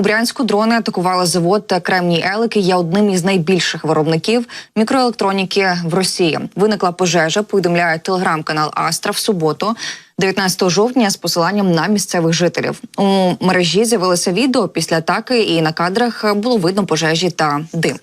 У Брянську дрони атакували завод та Кремній Елики. Є одним із найбільших виробників мікроелектроніки в Росії. Виникла пожежа. Повідомляє телеграм-канал Астра в суботу, 19 жовтня, з посиланням на місцевих жителів. У мережі з'явилося відео після атаки, і на кадрах було видно пожежі та дим.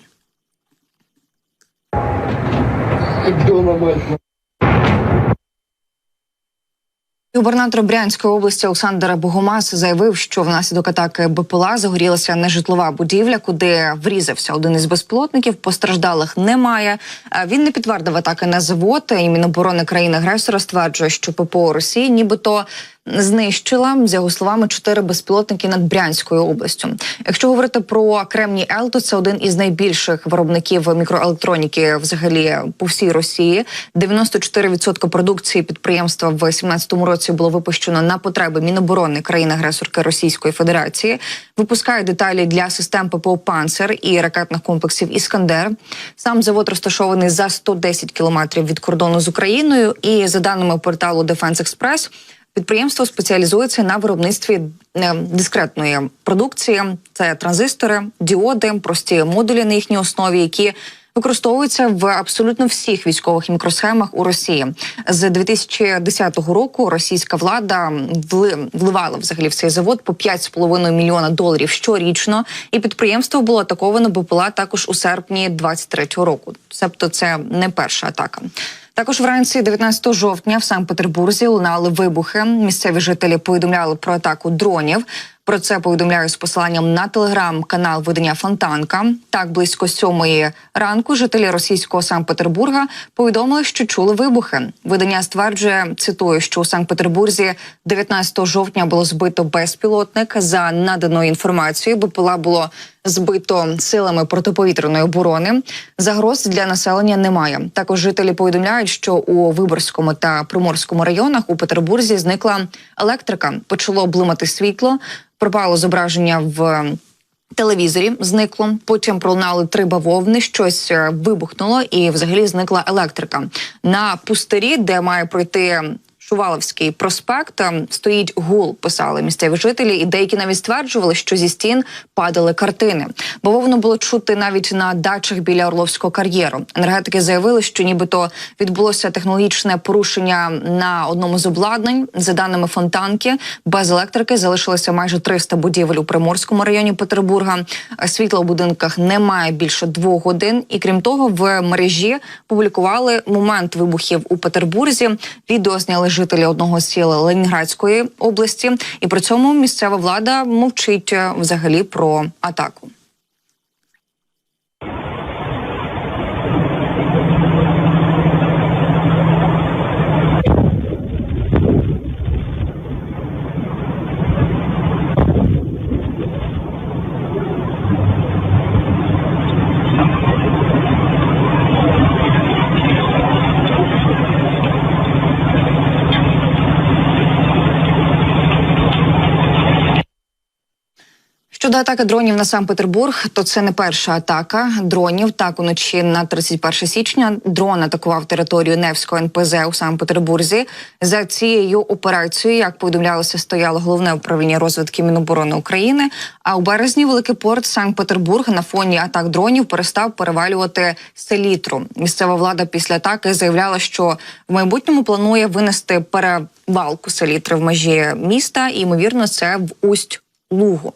Губернатор Брянської області Олександр Богомаз заявив, що внаслідок атаки БПЛА загорілася нежитлова будівля, куди врізався один із безпілотників. Постраждалих немає. Е, Він не підтвердив атаки на завод. І Міноборони країни-агресора стверджує, що ППО Росії нібито знищила з його словами чотири безпілотники над Брянською областю. Якщо говорити про Кремній Ел, то це один із найбільших виробників мікроелектроніки взагалі по всій Росії. 94% продукції підприємства в 2017 році було випущено на потреби Міноборони країни-агресорки Російської Федерації. Випускає деталі для систем ППО «Панцер» і ракетних комплексів Іскандер. Сам завод розташований за 110 кілометрів від кордону з Україною. І за даними порталу Defense Express, Підприємство спеціалізується на виробництві е, дискретної продукції. Це транзистори, діоди, прості модулі на їхній основі, які використовуються в абсолютно всіх військових мікросхемах у Росії. З 2010 року російська влада вливала взагалі в цей завод по 5,5 мільйона доларів щорічно, і підприємство було атаковано БПЛА також у серпні 23 року. Тобто, це не перша атака. Також вранці 19 жовтня в Санкт-Петербурзі лунали вибухи. Місцеві жителі повідомляли про атаку дронів. Про це повідомляю з посиланням на телеграм-канал видання Фонтанка. Так близько сьомої ранку жителі російського Санкт-Петербурга повідомили, що чули вибухи. Видання стверджує, цитую, що у Санкт-Петербурзі 19 жовтня було збито безпілотник. За наданою інформацією, БПЛА було збито силами протиповітряної оборони. Загроз для населення немає. Також жителі повідомляють, що у Виборському та Приморському районах у Петербурзі зникла електрика, почало блимати світло, пропало зображення в. Телевізорі зникло, потім пролунали три бавовни, щось е, вибухнуло, і взагалі зникла електрика. На пустирі, де має пройти Шуваловський проспект, е, стоїть гул, писали місцеві жителі, і деякі навіть стверджували, що зі стін падали картини. Бавовну було чути навіть на дачах біля Орловського кар'єру. Енергетики заявили, що нібито відбулося технологічне порушення на одному з обладнань. За даними фонтанки, без електрики залишилося майже 300 будівель у Приморському районі Петербурга. Світла у будинках немає більше двох годин. І крім того, в мережі публікували момент вибухів у Петербурзі. Відео зняли жителі одного з сіл Ленінградської області, і при цьому місцева влада мовчить е, взагалі про атаку. Щодо атаки дронів на Санкт-Петербург, то це не перша атака дронів. Так уночі на 31 січня дрон атакував територію Невського НПЗ у Санкт-Петербурзі. За цією операцією, як повідомлялося, стояло головне управління розвідки Міноборони України. А у березні Великий порт Санкт-Петербург на фоні атак дронів перестав перевалювати селітру. Місцева влада після атаки заявляла, що в майбутньому планує винести перевалку селітри в межі міста. І ймовірно, це в усть Лугу.